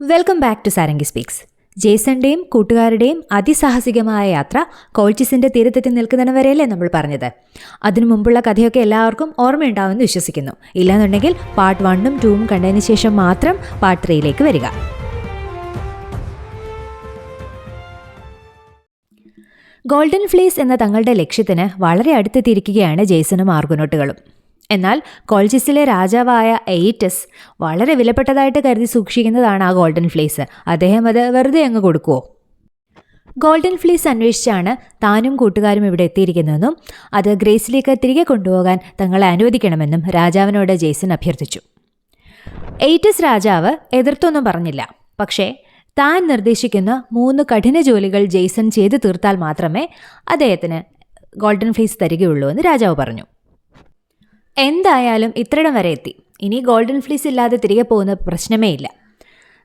Welcome back to Sarangi speaks ജേസന്റെയും കൂട്ടുകാരുടെയും അതിസാഹസികമായ യാത്ര കോൾച്ചിസിന്റെ തീരത്തെത്തി നിൽക്കുന്നതിന് വരെയല്ലേ നമ്മൾ പറഞ്ഞത്? അതിനു മുമ്പുള്ള കഥയൊക്കെ എല്ലാവർക്കും ഓർമ്മയുണ്ടാവുമെന്ന് വിശ്വസിക്കുന്നു. ഇല്ലാന്നുണ്ടെങ്കിൽ പാർട്ട് വണ്ണും ടൂവും കണ്ടതിന് ശേഷം മാത്രം പാർട്ട് ത്രീയിലേക്ക് വരിക. ഗോൾഡൻ ഫ്ലീസ് എന്ന തങ്ങളുടെ ലക്ഷ്യത്തിന് വളരെ അടുത്തെത്തിയിരിക്കുകയാണ് ജേസനും ആർഗുനോട്ടുകളും എന്നാൽ കോൾജിസിലെ രാജാവായ എയ്റ്റസ് വളരെ വിലപ്പെട്ടതായിട്ട് കരുതി സൂക്ഷിക്കുന്നതാണ് ആ ഗോൾഡൻ ഫ്ലേസ്. അദ്ദേഹം അത് വെറുതെ അങ്ങ് കൊടുക്കുമോ ഗോൾഡൻ ഫ്ലീസ് അന്വേഷിച്ചാണ് താനും കൂട്ടുകാരും ഇവിടെ എത്തിയിരിക്കുന്നതെന്നും അത് ഗ്രേസിലേക്ക് തിരികെ കൊണ്ടുപോകാൻ തങ്ങളെ അനുവദിക്കണമെന്നും രാജാവിനോട് ജെയ്സൺ അഭ്യർത്ഥിച്ചു. എയ്റ്റസ് രാജാവ് എതിർത്തൊന്നും പറഞ്ഞില്ല. പക്ഷേ താൻ നിർദ്ദേശിക്കുന്ന മൂന്ന് കഠിന ജോലികൾ ജെയ്സൺ ചെയ്തു തീർത്താൽ മാത്രമേ അദ്ദേഹത്തിന് ഗോൾഡൻ ഫ്ലീസ് തരികയുള്ളൂ എന്ന് രാജാവ് പറഞ്ഞു. എന്തായാലും ഇത്രയിടം വരെ എത്തി. ഇനി ഗോൾഡൻ ഫ്ലീസ് ഇല്ലാതെ തിരികെ പോകുന്ന പ്രശ്നമേ ഇല്ല.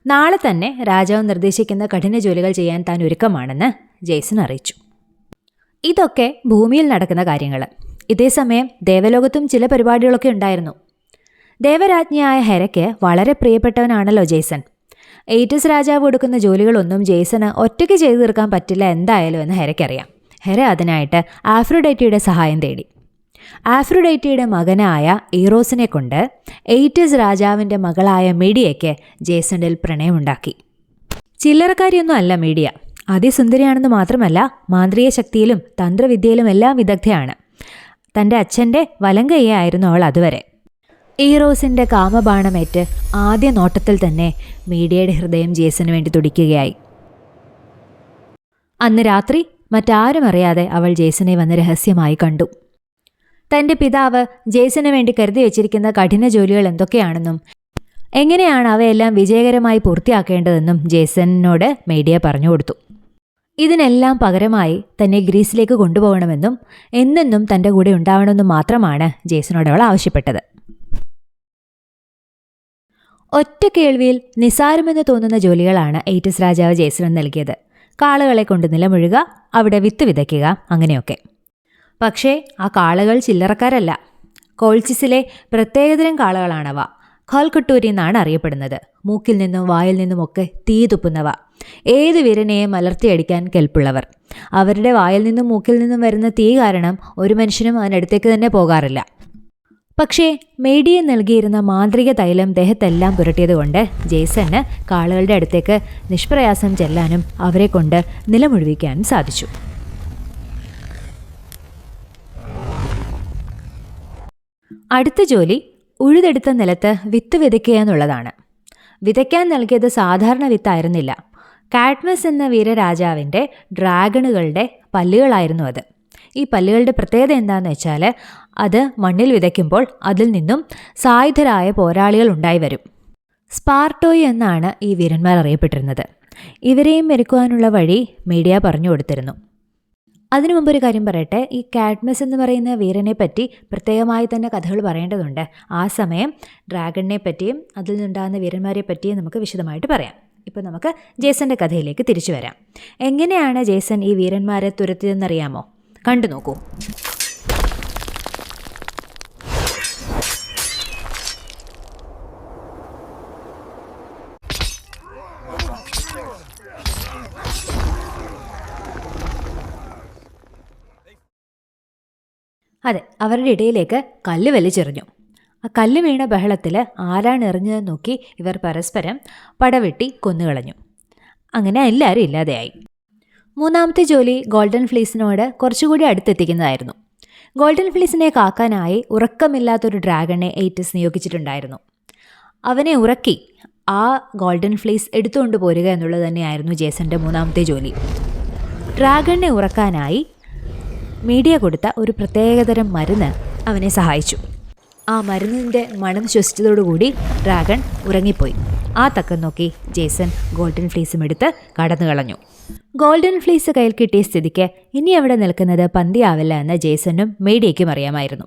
നാളെ തന്നെ രാജാവ് നിർദ്ദേശിക്കുന്ന കഠിന ജോലികൾ ചെയ്യാൻ താൻ ഒരുക്കമാണെന്ന് ജെയ്സൺ അറിയിച്ചു. ഇതൊക്കെ ഭൂമിയിൽ നടക്കുന്ന കാര്യങ്ങൾ. ഇതേസമയം ദേവലോകത്തും ചില പരിപാടികളൊക്കെ ഉണ്ടായിരുന്നു. ദേവരാജ്ഞിയായ ഹെരയ്ക്ക് വളരെ പ്രിയപ്പെട്ടവനാണല്ലോ ജെയ്സൺ എയ്റ്റസ് രാജാവ് കൊടുക്കുന്ന ജോലികളൊന്നും ജെയ്സന് ഒറ്റയ്ക്ക് ചെയ്തു തീർക്കാൻ പറ്റില്ല എന്തായാലും എന്ന് ഹെരയ്ക്കറിയാം. ഹെര അതിനായിട്ട് ആഫ്രോഡൈറ്റിയുടെ സഹായം തേടി. ആഫ്രോഡൈറ്റിയുടെ മകനായ ഈറോസിനെ കൊണ്ട് എയ്റ്റസ് രാജാവിന്റെ മകളായ മീഡിയയ്ക്ക് ജേസണിൽ പ്രണയമുണ്ടാക്കി ചില്ലറക്കാരിയൊന്നും അല്ല മീഡിയ. അതിസുന്ദരിയാണെന്ന് മാത്രമല്ല മാന്ത്രിക ശക്തിയിലും തന്ത്രവിദ്യയിലും എല്ലാം വിദഗ്ധയാണ്. തന്റെ അച്ഛന്റെ വലങ്കയ്യായിരുന്നു അവൾ അതുവരെ. ഈറോസിന്റെ കാമബാണമേറ്റ് ആദ്യ നോട്ടത്തിൽ തന്നെ മീഡിയയുടെ ഹൃദയം ജേസന് വേണ്ടി തുടിക്കുകയായി. അന്ന് രാത്രി മറ്റാരും അറിയാതെ അവൾ ജേസനെ വന്ന് രഹസ്യമായി കണ്ടു. തന്റെ പിതാവ് ജേസന് വേണ്ടി കരുതി വെച്ചിരിക്കുന്ന കഠിന ജോലികൾ എന്തൊക്കെയാണെന്നും എങ്ങനെയാണ് അവയെല്ലാം വിജയകരമായി പൂർത്തിയാക്കേണ്ടതെന്നും ജേസനോട് മീഡിയ പറഞ്ഞു കൊടുത്തു. ഇതിനെല്ലാം പകരമായി തന്നെ ഗ്രീസിലേക്ക് കൊണ്ടുപോകണമെന്നും എന്നെന്നും തന്റെ കൂടെ ഉണ്ടാവണമെന്നും മാത്രമാണ് ജേസനോട് അവൾ ആവശ്യപ്പെട്ടത്. ഒറ്റ കേൾവിയിൽ നിസാരമെന്ന് തോന്നുന്ന ജോലികളാണ് എയ്റ്റസ് രാജാവ് ജേസന് നൽകിയത്. കാളുകളെ കൊണ്ട് നിലമുഴുക അവിടെ വിത്ത് വിതയ്ക്കുക അങ്ങനെയൊക്കെ. പക്ഷേ ആ കാളകൾ ചില്ലറക്കാരല്ല. കോൾച്ചിസിലെ പ്രത്യേകതരം കാളകളാണവ. ഖോൽക്കുട്ടൂരി എന്നാണ് അറിയപ്പെടുന്നത്. മൂക്കിൽ നിന്നും വായിൽ നിന്നുമൊക്കെ തീ തുപ്പുന്നവ. ഏത് വിരനെയും മലർത്തിയടിക്കാൻ കെൽപ്പുള്ളവർ? അവരുടെ വായിൽ നിന്നും മൂക്കിൽ നിന്നും വരുന്ന തീ കാരണം ഒരു മനുഷ്യനും അതിനടുത്തേക്ക് തന്നെ പോകാറില്ല. പക്ഷേ മേഡിയെ നൽകിയിരുന്ന മാന്ത്രിക തൈലം ദേഹത്തെല്ലാം പുരട്ടിയതുകൊണ്ട് ജെയ്സന് കാളുകളുടെ അടുത്തേക്ക് നിഷ്പ്രയാസം ചെല്ലാനും അവരെ കൊണ്ട് നിലമുഴുവിക്കാനും സാധിച്ചു. അടുത്ത ജോലി ഉഴുതെടുത്ത നിലത്ത് വിത്ത് വിതയ്ക്കുക എന്നുള്ളതാണ് വിതയ്ക്കാൻ നൽകിയത് സാധാരണ വിത്തായിരുന്നില്ല. കാഡ്മസ് എന്ന വീരരാജാവിന്റെ ഡ്രാഗണുകളുടെ പല്ലുകളായിരുന്നു അത്. ഈ പല്ലുകളുടെ പ്രത്യേകത എന്താണെന്ന് വെച്ചാൽ അത് മണ്ണിൽ വിതയ്ക്കുമ്പോൾ അതിൽ നിന്നും സായുധരായ പോരാളികൾ ഉണ്ടായി വരും. സ്പാർട്ടോയ് എന്നാണ് ഈ വീരന്മാർ അറിയപ്പെട്ടിരുന്നത്. ഇവരെയും മെരുക്കുവാനുള്ള വഴി മീഡിയ പറഞ്ഞു കൊടുത്തിരുന്നു. അതിനു മുമ്പ് ഒരു കാര്യം പറയട്ടെ. ഈ കാഡ്മസ് എന്ന് പറയുന്ന വീരനെ പറ്റി പ്രത്യേകമായി തന്നെ കഥകൾ പറയേണ്ടതുണ്ട്. ആ സമയം ഡ്രാഗണിനെ പറ്റിയും അതിൽ നിന്നുണ്ടാകുന്ന വീരന്മാരെ പറ്റിയും നമുക്ക് വിശദമായിട്ട് പറയാം. ഇപ്പോൾ നമുക്ക് ജേസന്റെ കഥയിലേക്ക് തിരിച്ചു വരാം. എങ്ങനെയാണ് ജേസൻ ഈ വീരന്മാരെ തുരത്തിയതെന്നറിയാമോ? കണ്ടു നോക്കൂ. അതെ അവരുടെ ഇടയിലേക്ക് കല്ല് വലിച്ചെറിഞ്ഞു. ആ കല്ല് വീണ ബഹളത്തിൽ ആരാണ് എറിഞ്ഞതെന്ന് നോക്കി ഇവർ പരസ്പരം പടവെട്ടി കൊന്നുകളഞ്ഞു. അങ്ങനെ എല്ലാവരും ഇല്ലാതെയായി. മൂന്നാമത്തെ ജോലി ഗോൾഡൻ ഫ്ലീസിനോട് കുറച്ചുകൂടി അടുത്തെത്തിക്കുന്നതായിരുന്നു. ഗോൾഡൻ ഫ്ലീസിനെ കാക്കാനായി ഉറക്കമില്ലാത്തൊരു ഡ്രാഗണെ എയ്റ്റസ് നിയോഗിച്ചിട്ടുണ്ടായിരുന്നു. അവനെ ഉറക്കി ആ ഗോൾഡൻ ഫ്ലീസ് എടുത്തുകൊണ്ട് പോരുക എന്നുള്ളത് തന്നെയായിരുന്നു ജേസന്റെ മൂന്നാമത്തെ ജോലി. ഡ്രാഗണിനെ ഉറക്കാനായി മീഡിയ കൊടുത്ത ഒരു പ്രത്യേകതരം മരുന്ന് അവനെ സഹായിച്ചു. ആ മരുന്നിന്റെ മണം ശ്വസിച്ചതോടുകൂടി ഡ്രാഗൺ ഉറങ്ങിപ്പോയി. ആ തക്കം നോക്കി ജേസൺ ഗോൾഡൻ ഫ്ലീസും എടുത്ത് കടന്നു കളഞ്ഞു. ഗോൾഡൻ ഫ്ലീസ് കയ്യിൽ കിട്ടിയ സ്ഥിതിക്ക് ഇനി അവിടെ നിൽക്കുന്നത് പന്തിയാവില്ല എന്ന് ജേസനും മീഡിയയ്ക്കും അറിയാമായിരുന്നു.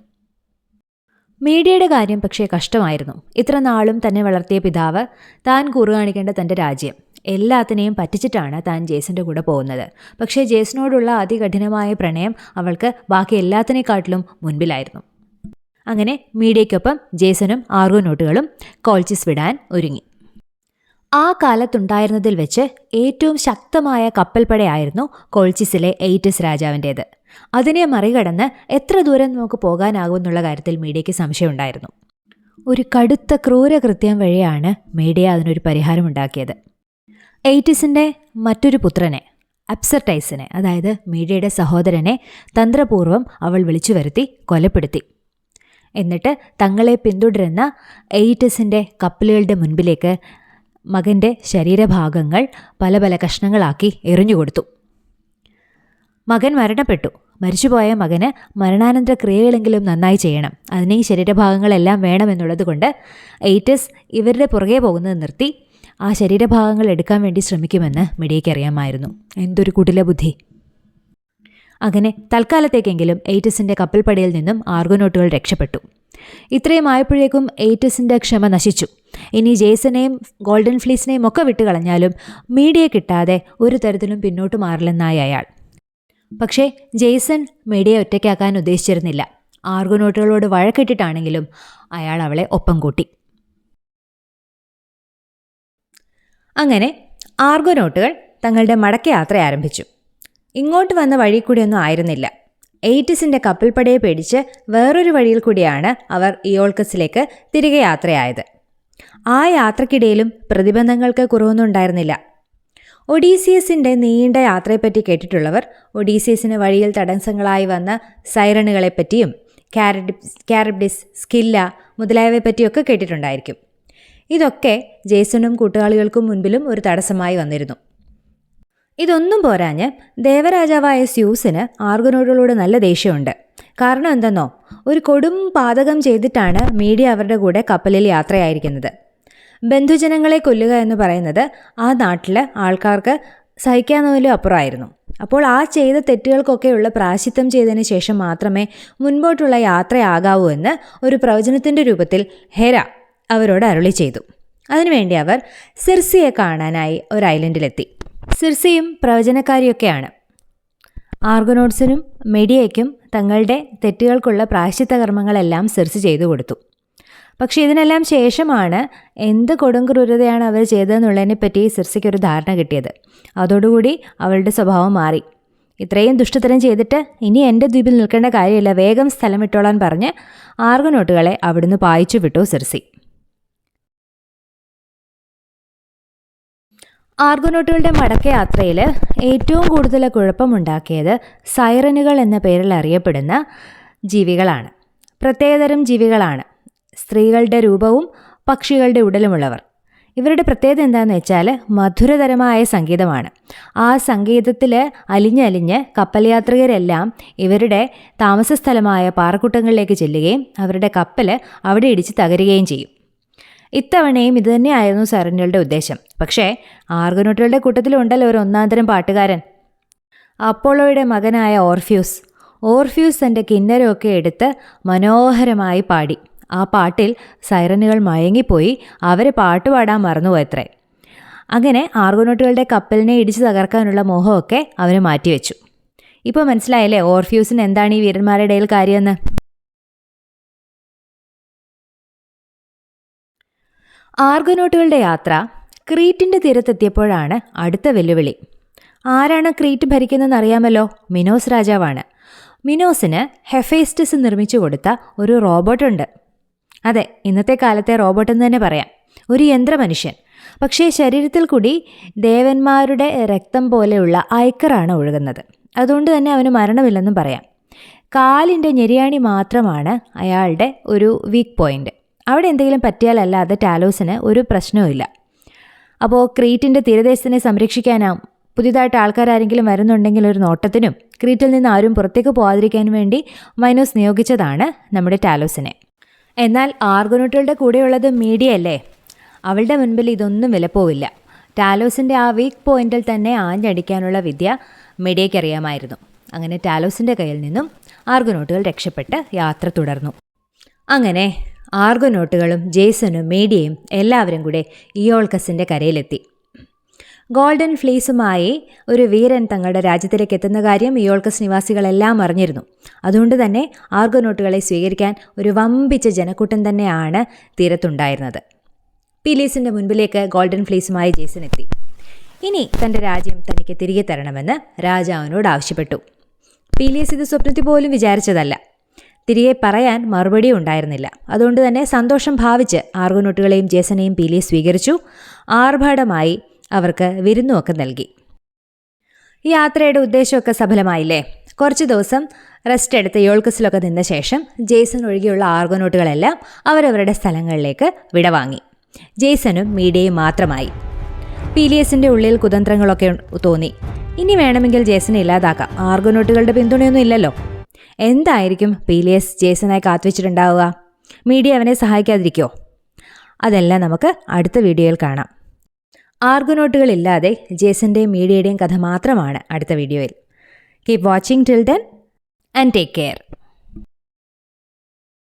മീഡിയയുടെ കാര്യം പക്ഷേ കഷ്ടമായിരുന്നു. ഇത്ര നാളും തന്നെ വളർത്തിയ പിതാവ് താൻ കൂറുകാണിക്കേണ്ട തന്റെ രാജ്യം. എല്ലാത്തിനെയും പറ്റിച്ചിട്ടാണ് താൻ ജേസന്റെ കൂടെ പോകുന്നത്. പക്ഷേ ജേസനോടുള്ള അതികഠിനമായ പ്രണയം അവൾക്ക് ബാക്കി എല്ലാത്തിനേക്കാട്ടിലും മുൻപിലായിരുന്നു. അങ്ങനെ മീഡിയയ്ക്കൊപ്പം ജേസനും ആർഗോ നോട്ടുകളും കോൾച്ചിസ് വിടാൻ ഒരുങ്ങി. ആ കാലത്തുണ്ടായിരുന്നതിൽ വെച്ച് ഏറ്റവും ശക്തമായ കപ്പൽപ്പടയായിരുന്നു കോൾച്ചിസിലെ എയ്റ്റിസ് രാജാവിന്റേത്. അതിനെ മറികടന്ന് എത്ര ദൂരം നമുക്ക് പോകാനാകുമെന്നുള്ള കാര്യത്തിൽ മീഡിയയ്ക്ക് സംശയമുണ്ടായിരുന്നു. ഒരു കടുത്ത ക്രൂരകൃത്യം വഴിയാണ് മീഡിയ അതിനൊരു പരിഹാരമുണ്ടാക്കിയത് എയ്റ്റിസിന്റെ മറ്റൊരു പുത്രനെ അപ്സർട്ടൈസിനെ അതായത് മീഡിയയുടെ സഹോദരനെ തന്ത്രപൂർവം അവൾ വിളിച്ചു വരുത്തി കൊലപ്പെടുത്തി. എന്നിട്ട് തങ്ങളെ പിന്തുടരുന്ന എയ്റ്റിസിന്റെ കപ്പലുകളുടെ മുൻപിലേക്ക് മകന്റെ ശരീരഭാഗങ്ങൾ പല പല കഷ്ണങ്ങളാക്കി എറിഞ്ഞുകൊടുത്തു മകൻ മരണപ്പെട്ടു. മരിച്ചുപോയ മകന് മരണാനന്തര ക്രിയകളെങ്കിലും നന്നായി ചെയ്യണം. അതിന് ഈ ശരീരഭാഗങ്ങളെല്ലാം വേണമെന്നുള്ളത് കൊണ്ട് എയ്റ്റസ് ഇവരുടെ പുറകെ പോകുന്നത് നിർത്തി ആ ശരീരഭാഗങ്ങൾ എടുക്കാൻ വേണ്ടി ശ്രമിക്കുമെന്ന് മിഡിയയ്ക്ക് അറിയാമായിരുന്നു. എന്തൊരു കുടില ബുദ്ധി. അങ്ങനെ തൽക്കാലത്തേക്കെങ്കിലും എയ്റ്റസിന്റെ കപ്പൽപ്പടയിൽ നിന്നും ആർഗോനോട്ടുകൾ രക്ഷപ്പെട്ടു. ഇത്രയും ആയപ്പോഴേക്കും എയ്റ്റസിന്റെ ക്ഷമ നശിച്ചു. ഇനി ജേസനെയും ഗോൾഡൻ ഫ്ലീസിനെയും ഒക്കെ വിട്ടുകളഞ്ഞാലും മീഡിയ കിട്ടാതെ ഒരു തരത്തിലും പിന്നോട്ട് മാറില്ലെന്നായി അയാൾ. പക്ഷേ ജെയ്സൺ മീഡിയ ഒറ്റയ്ക്കാക്കാൻ ഉദ്ദേശിച്ചിരുന്നില്ല. ആർഗോനോട്ടുകളോട് വഴക്കിട്ടിട്ടാണെങ്കിലും അയാൾ അവളെ ഒപ്പം കൂട്ടി. അങ്ങനെ ആർഗോനോട്ടുകൾ തങ്ങളുടെ മടക്കയാത്ര ആരംഭിച്ചു. ഇങ്ങോട്ട് വന്ന വഴി കൂടിയൊന്നും ആയിരുന്നില്ല. എയ്റ്റിസിന്റെ കപ്പൽപ്പടയെ പേടിച്ച് വേറൊരു വഴിയിൽ കൂടിയാണ് അവർ ഇയോൾക്കസിലേക്ക് തിരികെ യാത്രയായത്. ആ യാത്രക്കിടയിലും പ്രതിബന്ധങ്ങൾക്ക് കുറവൊന്നും ഉണ്ടായിരുന്നില്ല. ഒഡീസിയസിന്റെ നീണ്ട യാത്രയെപ്പറ്റി കേട്ടിട്ടുള്ളവർ ഒഡീസിയസിന് വഴിയിൽ തടസ്സങ്ങളായി വന്ന സൈറണുകളെപ്പറ്റിയും കാരഡിപ്സ് കാരബ്ഡിസ് സ്കില്ല മുതലായവയെപ്പറ്റിയൊക്കെ കേട്ടിട്ടുണ്ടായിരിക്കും. ഇതൊക്കെ ജേസണും കൂട്ടുകാളികൾക്കും മുൻപിലും ഒരു തടസ്സമായി വന്നിരുന്നു. ഇതൊന്നും പോരാഞ്ഞ് ദേവരാജാവായ സ്യൂസിന് ആർഗനോടുകളോട് നല്ല ദേഷ്യമുണ്ട്. കാരണം എന്തെന്നോ? ഒരു കൊടും പാതകം ചെയ്തിട്ടാണ് മീഡിയ അവരുടെ കൂടെ കപ്പലിൽ യാത്രയായിരിക്കുന്നത്. ബന്ധുജനങ്ങളെ കൊല്ലുക എന്ന് പറയുന്നത് ആ നാട്ടിലെ ആൾക്കാർക്ക് സഹിക്കാവുന്നതിലും അപ്പുറമായിരുന്നു. അപ്പോൾ ആ ചെയ്ത തെറ്റുകൾക്കൊക്കെയുള്ള പ്രാശിത്വം ചെയ്തതിന് ശേഷം മാത്രമേ മുൻപോട്ടുള്ള യാത്രയാകാവൂ എന്ന് ഒരു പ്രവചനത്തിന്റെ രൂപത്തിൽ ഹെര അവരോട് അരുളി ചെയ്തു. അതിനുവേണ്ടി അവർ സിർസിയെ കാണാനായി ഒരു ഐലൻഡിലെത്തി. സിർസിയും പ്രവചനക്കാരിയൊക്കെയാണ്. ആർഗനോട്സിനും മെഡിയയ്ക്കും തങ്ങളുടെ തെറ്റുകൾക്കുള്ള പ്രായശ്ചിത്ത കർമ്മങ്ങളെല്ലാം സിർസി ചെയ്തു കൊടുത്തു. പക്ഷേ ഇതിനെല്ലാം ശേഷമാണ് എന്ത് കൊടുങ്ക്രൂരതയാണ് അവർ ചെയ്തതെന്നുള്ളതിനെപ്പറ്റി സിർസിക്ക് ഒരു ധാരണ കിട്ടിയത്. അതോടുകൂടി അവളുടെ സ്വഭാവം മാറി. ഇത്രയും ദുഷ്ടതരം ചെയ്തിട്ട് ഇനി എന്റെ ദ്വീപിൽ നിൽക്കേണ്ട കാര്യമില്ല. വേഗം സ്ഥലം വിട്ടോളാൻ പറഞ്ഞ് ആർഗനോട്ടുകളെ അവിടുന്ന് പായിച്ചു വിട്ടു സിർസി. ആർഗോനോട്ടുകളുടെ മടക്കയാത്രയിൽ ഏറ്റവും കൂടുതൽ കുഴപ്പമുണ്ടാക്കിയത് സൈറനുകൾ എന്ന പേരിൽ അറിയപ്പെടുന്ന ജീവികളാണ്. പ്രത്യേകതരം ജീവികളാണ്. സ്ത്രീകളുടെ രൂപവും പക്ഷികളുടെ ഉടലുമുള്ളവർ. ഇവരുടെ പ്രത്യേകത എന്താണെന്ന് വെച്ചാൽ മധുരതരമായ സംഗീതമാണ്. ആ സംഗീതത്തിൽ അലിഞ്ഞലിഞ്ഞ് കപ്പൽ യാത്രികരെല്ലാം ഇവരുടെ താമസസ്ഥലമായ പാറക്കുട്ടങ്ങളിലേക്ക് ചെല്ലുകയും അവരുടെ കപ്പൽ അവിടെ ഇടിച്ച് തകരുകയും ചെയ്യും. ഇത്തവണയും ഇതുതന്നെയായിരുന്നു സരണ്യയുടെ ഉദ്ദേശം. പക്ഷേ ആർഗനോട്ടുകളുടെ കൂട്ടത്തിലുണ്ടല്ലോ ഒരു ഒന്നാന്തരം പാട്ടുകാരൻ. അപ്പോളോയുടെ മകനായ ഓർഫ്യൂസ്. ഓർഫ്യൂസ് തന്റെ കിന്നരമൊക്കെ എടുത്ത് മനോഹരമായി പാടി. ആ പാട്ടിൽ സൈറനുകൾ മയങ്ങിപ്പോയി അവരെ പാട്ടുപാടാൻ മറന്നുപോയത്രേ. അങ്ങനെ ആർഗോനോട്ടുകളുടെ കപ്പലിനെ ഇടിച്ചു തകർക്കാനുള്ള മോഹമൊക്കെ അവർ മാറ്റിവെച്ചു. ഇപ്പോൾ മനസ്സിലായല്ലേ ഓർഫ്യൂസിന് എന്താണ് ഈ വീരന്മാരുടെ ഇടയിൽ കാര്യമെന്ന്? ആർഗനോട്ടുകളുടെ യാത്ര ക്രീറ്റിന്റെ തീരത്തെത്തിയപ്പോഴാണ് അടുത്ത വെല്ലുവിളി. ആരാണ് ക്രീറ്റ് ഭരിക്കുന്നതെന്ന് അറിയാമല്ലോ മിനോസ് രാജാവാണ്. മിനോസിന് ഹെഫേസ്റ്റസ് നിർമ്മിച്ചു കൊടുത്ത ഒരു റോബോട്ടുണ്ട് അതെ ഇന്നത്തെ കാലത്തെ റോബോട്ട് എന്ന് തന്നെ പറയാം. ഒരു യന്ത്രമനുഷ്യൻ. പക്ഷേ ശരീരത്തിൽ കൂടി ദേവന്മാരുടെ രക്തം പോലെയുള്ള ഐക്കറാണ് ഒഴുകുന്നത്. അതുകൊണ്ട് തന്നെ അവന് മരണമില്ലെന്നും പറയാം. കാലിന്റെ ഞെരിയാണി മാത്രമാണ് അയാളുടെ ഒരു വീക്ക് പോയിന്റ്. അവിടെ എന്തെങ്കിലും പറ്റിയാലല്ലാതെ ടാലോസിന് ഒരു പ്രശ്നവുമില്ല അപ്പോൾ ക്രീറ്റിന്റെ തീരദേശത്തിനെ സംരക്ഷിക്കാനാവും പുതിയതായിട്ട് ആൾക്കാരാരെങ്കിലും വരുന്നുണ്ടെങ്കിൽ ഒരു നോട്ടത്തിനും ക്രീറ്റിൽ നിന്ന് ആരും പുറത്തേക്ക് പോകാതിരിക്കാനും വേണ്ടി മൈനോസ് നിയോഗിച്ചതാണ് നമ്മുടെ ടാലോസിനെ. എന്നാൽ ആർഗനോട്ടുകളുടെ കൂടെയുള്ളത് മീഡിയ അല്ലേ? അവളുടെ മുൻപിൽ ഇതൊന്നും വിലപ്പോവില്ല. ടാലോസിന്റെ ആ വീക്ക് പോയിന്റിൽ തന്നെ ആഞ്ഞടിക്കാനുള്ള വിദ്യ മീഡിയയ്ക്കറിയാമായിരുന്നു. അങ്ങനെ ടാലോസിന്റെ കയ്യിൽ നിന്നും ആർഗനോട്ടുകൾ രക്ഷപ്പെട്ട് യാത്ര തുടർന്നു. അങ്ങനെ ആർഗനോട്ടുകളും ജേസനും മേഡിയയും എല്ലാവരും കൂടെ ഇയോൾക്കസിന്റെ കരയിലെത്തി. ഗോൾഡൻ ഫ്ലീസുമായി ഒരു വീരൻ തങ്ങളുടെ രാജ്യത്തിലേക്ക് എത്തുന്ന കാര്യം ഇയോൾക്കസ് നിവാസികളെല്ലാം അറിഞ്ഞിരുന്നു. അതുകൊണ്ട് തന്നെ ആർഗനോട്ടുകളെ സ്വീകരിക്കാൻ ഒരു വമ്പിച്ച ജനക്കൂട്ടം തന്നെയാണ് തീരത്തുണ്ടായിരുന്നത്. പീലീസിന്റെ മുൻപിലേക്ക് ഗോൾഡൻ ഫ്ലീസുമായി ജേസൻ എത്തി. ഇനി തന്റെ രാജ്യം തനിക്ക് തിരികെ തരണമെന്ന് രാജാവിനോട് ആവശ്യപ്പെട്ടു. പീലീസ് ഇത് സ്വപ്നത്തിൽ പോലും വിചാരിച്ചതല്ല. തിരികെ പറയാൻ മറുപടി ഉണ്ടായിരുന്നില്ല. അതുകൊണ്ട് തന്നെ സന്തോഷം ഭാവിച്ച് ആർഗുനോട്ടുകളെയും ജേസനെയും പീലിയെ സ്വീകരിച്ചു. ആർഭാടമായി അവർക്ക് വിരുന്നുമൊക്കെ നൽകി. ഈ യാത്രയുടെ ഉദ്ദേശമൊക്കെ സഫലമായില്ലേ? കുറച്ച് ദിവസം റെസ്റ്റ് എടുത്ത് യോൾക്കസിലൊക്കെ നിന്ന ശേഷം ജെയ്സൺ ഒഴികെയുള്ള ആർഗോനോട്ടുകളെല്ലാം അവരവരുടെ സ്ഥലങ്ങളിലേക്ക് വിടവാങ്ങി. ജെയ്സനും മീഡിയയും മാത്രമായി. പീലിയസിന്റെ ഉള്ളിൽ കുതന്ത്രങ്ങളൊക്കെ തോന്നി. ഇനി വേണമെങ്കിൽ ജേസനെ ഇല്ലാതാക്കാം. ആർഗോനോട്ടുകളുടെ പിന്തുണയൊന്നും ഇല്ലല്ലോ. എന്തായിരിക്കും പീലിയസ് ജേസനായി കാത്തുവച്ചിട്ടുണ്ടാവുക? മീഡിയ അവനെ സഹായിക്കാതിരിക്കുമോ അതെല്ലാം നമുക്ക് അടുത്ത വീഡിയോയിൽ കാണാം. ആർഗുനോട്ടുകളില്ലാതെ ജേസന്റെയും മീഡിയയുടെയും കഥ മാത്രമാണ് അടുത്ത വീഡിയോയിൽ. Keep watching till then and take care